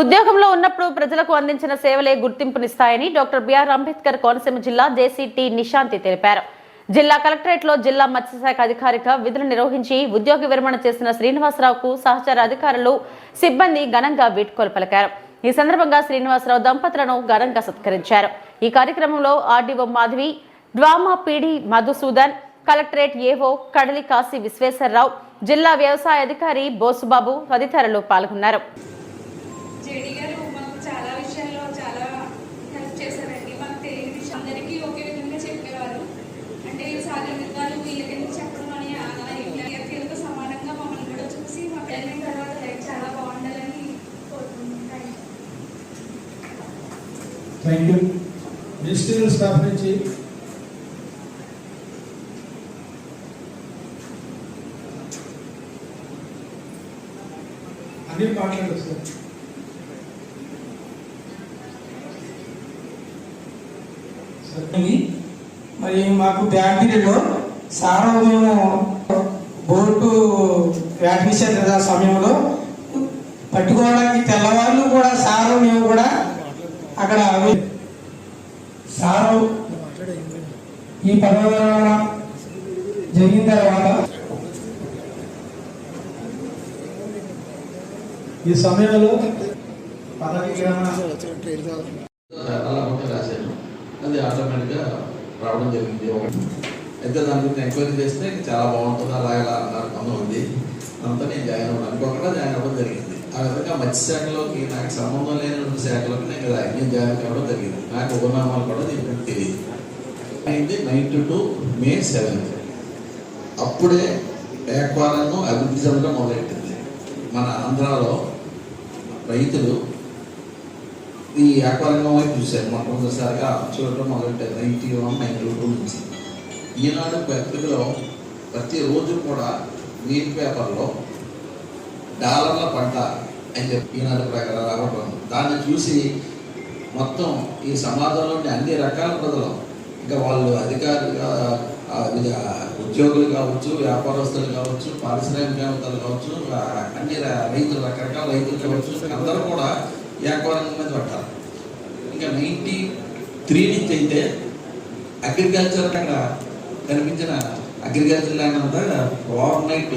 ఉద్యోగంలో ఉన్నప్పుడు ప్రజలకు అందించిన సేవలే గుర్తింపునిస్తాయని డాక్టర్ బిఆర్ అంబేద్కర్ కోనసీమ జిల్లా జేసీటీ నిశాంతి తెలిపారు. జిల్లా కలెక్టరేట్లో జిల్లా మత్స్యశాఖ అధికారిగా విధులు నిర్వహించి ఉద్యోగ విరమణ చేసిన శ్రీనివాసరావుకు సహచర అధికారులు సిబ్బంది ఘనంగా వీడ్కోలు పలికారు. ఈ సందర్భంగా శ్రీనివాసరావు దంపతులను ఘనంగా సత్కరించారు. ఈ కార్యక్రమంలో RDO Madhavi DWMA PD Madhusudan collectorate AO Kadali Kashi Visweswara Rao జిల్లా వ్యవసాయ అధికారి బోసుబాబు తదితరులు పాల్గొన్నారు. విషయాల్లో చాలా హెల్ప్ చేశారండి. మాకు తెలియని విషయం. అందరికీ ఒకే విధంగా చెప్పేవారు. అంటే సాగర్ విధాలు వీళ్ళకి చెప్పడం అని విద్యార్థులతో సమానంగా మమ్మల్ని కూడా చూసి మా పెళ్ళైన తర్వాత చాలా బాగుండాలని కోరుకుంటున్నాను. థ్యాంక్ యూ మినిస్ట్రియల్ స్టాఫ్ నుంచి అన్ని మాట్లాడదు సార్ సార్ ఉంది. మరి మాకు బ్యాక్ పీరియడ్లో సార్ మేము బోర్డు వ్యాపించారు కదా సమయంలో పట్టుకోవడానికి తెల్లవాళ్ళు కూడా సారు మేము కూడా అక్కడ సారు ఈ పదవిరమణ జరిగిన తర్వాత ఈ సమయంలో పదవి విరమణ అది ఆటోమేటిక్గా రావడం జరిగింది. ఒకటి అయితే దాని గురించి ఎంక్వైరీ చేస్తే చాలా బాగుంటుంది అలా ఇలా అన్నారు కొంతమంది. అంతా నేను జాయిన్ అవ్వడం అనుకోకుండా జాయిన్ అవ్వడం జరిగింది. ఆ విధంగా మత్స్యశాఖలోకి నాకు సంబంధం లేని శాఖలోకి నేను ఇలా నేను జాయిన్ కావడం జరిగింది. నాకు ఉపనామాలు కూడా దీనికి తెలియదు. అయింది నైన్టీ టూ మే సెవెంత్. అప్పుడే వ్యాపారాలను అభివృద్ధి చెందడం మొదలెట్టింది. మన ఆంధ్రాలో రైతులు ఈ వ్యాపారంగం వైపు చూశారు. మొట్టమొదటిసారిగా చూడటం మొదలెట్టారు నైన్టీ వన్ నైన్టీ టూ నుంచి. ఈనాడు పత్రికలో ప్రతిరోజు కూడా న్యూస్ పేపర్లో డాలర్ల పంట అని చెప్పి ఈనాడు ప్రకారం రావడం దాన్ని చూసి మొత్తం ఈ సమాజంలోని అన్ని రకాల ప్రజలు ఇంకా వాళ్ళు అధికారులుగా ఉద్యోగులు కావచ్చు వ్యాపారస్తులు కావచ్చు పారిశ్రామికవేత్తలు కావచ్చు అన్ని రైతులు రకరకాల రైతులు కావచ్చు అందరూ కూడా వ్యాపారం మీద పట్టాలి ఇంకా నైంటీ త్రీ నుంచి అయితే అగ్రికల్చర్ అక్కడ కనిపించిన అగ్రికల్చర్ ల్యాండ్ అంతా ఓవర్ నైట్